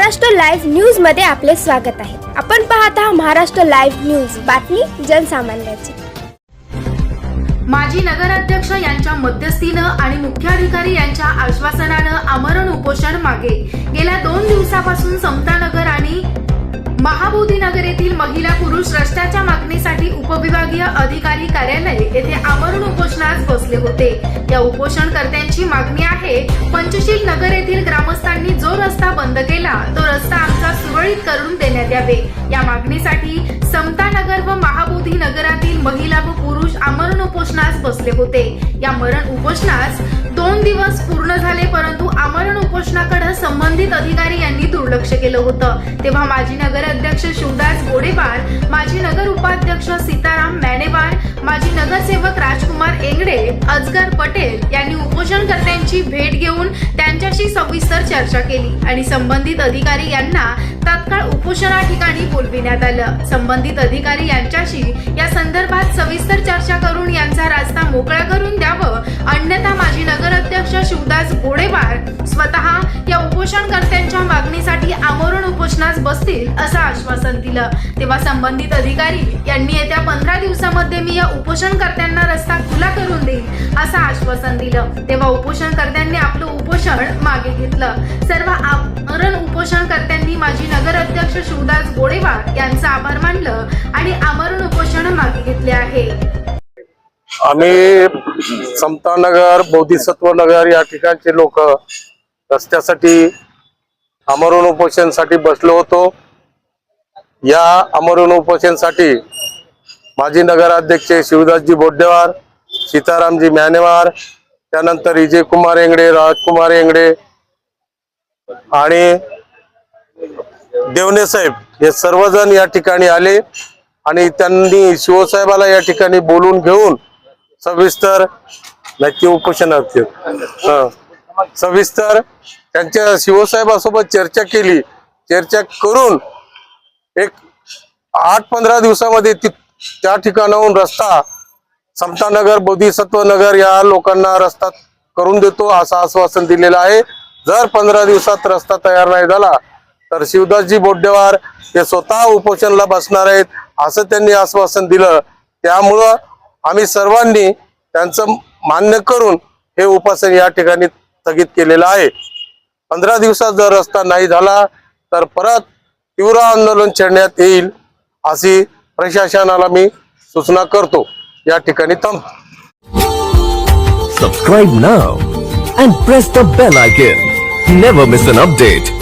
Maharashtra live न्यूजमध्ये आपले स्वागत आहे. आपण पाहत आहात महाराष्ट्र लाईव्ह न्यूज. बातमी जनसामान्याची. माजी नगराध्यक्ष यांच्या मध्यस्थीनं आणि मुख्याधिकारी यांच्या आश्वासनानं आमरण उपोषण मागे. गेल्या दोन दिवसापासून समतानगर आणि महाबोधीनगर येथील महिला पुरुष रस्त्याच्या मागणीसाठी उपविभागीय अधिकारी कार्यालय येथे आमरण उपोषणास बसले होते. या उपोषणकर्त्यांची मागणी आहे पंचशील नगर येथील ग्रामस्थांनी जो रस्ता बंद केला तो रस्ता आमचा सुरळीत करून देण्यात यावे. या मागणीसाठी समतानगर व महाबोधी नगरातील महिला व पुरुष आमरण उपोषणास बसले होते. या मरण उपोषणास दोन दिवस पूर्ण झाले परंतु आमरण उपोषणाकडे संबंधित अधिकारी यांनी दुर्लक्ष केलं होतं. तेव्हा माजी नगराध्यक्ष शिवदास गोडेवार माजी नगर उपाध्यक्ष सीताराम मॅनेवार माजी नगरसेवक राजकुमार बेंगडे अजगर पटेल यांनी उपोषणकर्त्यांची भेट घेऊन त्यांच्याशी सविस्तर चर्चा केली आणि संबंधित अधिकारी यांना तात्काळ उपोषणा ठिकाणी बोलविण्यात आलं. संबंधित अधिकारी यांच्याशी या संदर्भात सविस्तर चर्चा करून यांचा रास्ता मोकळा करून द्यावं अन्यथा अध्यक्ष शिवदास गोडेवार स्वतः या उपोषणकर्त्यांच्या मागणीसाठी आमरण उपोषणास बसतील असं आश्वासन दिलं. तेव्हा संबंधित अधिकारी यांनी येत्या पंधरा दिवसामध्ये मी या उपोषणकर्त्यांना रस्ता खुला करून देईल असं आश्वासन दिलं. तेव्हा उपोषणकर्त्यांनी आपलं उपोषण मागे घेतलं. सर्व आमरण उपोषणकर्त्यांनी माजी नगराध्यक्ष शिवदास गोडेवार यांचं आभार मानलं आणि आमरण उपोषण मागे घेतले आहे. आम्ही समतानगर बोधिसत्व नगर या ठिकाणचे लोक रस्त्यासाठी आमरण उपोषणसाठी बसलो होतो. या आमरण उपोषणसाठी माजी नगराध्यक्ष शिवदासजी बोड्डेवार सीतारामजी म्यानेवार त्यानंतर विजय कुमार येंगडे राजकुमार येंगडे आणि देवणे साहेब हे सर्वजण या ठिकाणी आले आणि त्यांनी शिवसाहेबाला या ठिकाणी बोलून घेऊन सविस्तर नक्की उपोषण हं. सविस्तर त्यांच्या शिवसाहेबासोबत चर्चा केली. चर्चा करून एक आठ पंधरा दिवसामध्ये ती त्या ठिकाणाहून रस्ता समतानगर बोधिसत्व नगर या लोकांना रस्ता करून देतो असं आश्वासन दिलेलं आहे. जर पंधरा दिवसात रस्ता तयार नाही झाला तर शिवदासजी बोड्डेवार हे स्वतः उपोषणला बसणार आहेत असं त्यांनी आश्वासन दिलं. त्यामुळं आम्ही सर्वांनी त्यांचं मान्य करून हे उपासन या ठिकाणी स्थगित केलेलं आहे. पंधरा दिवसात जर रस्ता नाही झाला तर परत तीव्र आंदोलन छेडण्यात येईल अशी प्रशासनाला मी सूचना करतो. या ठिकाणी थांबतो. Subscribe now and press the bell icon never miss an update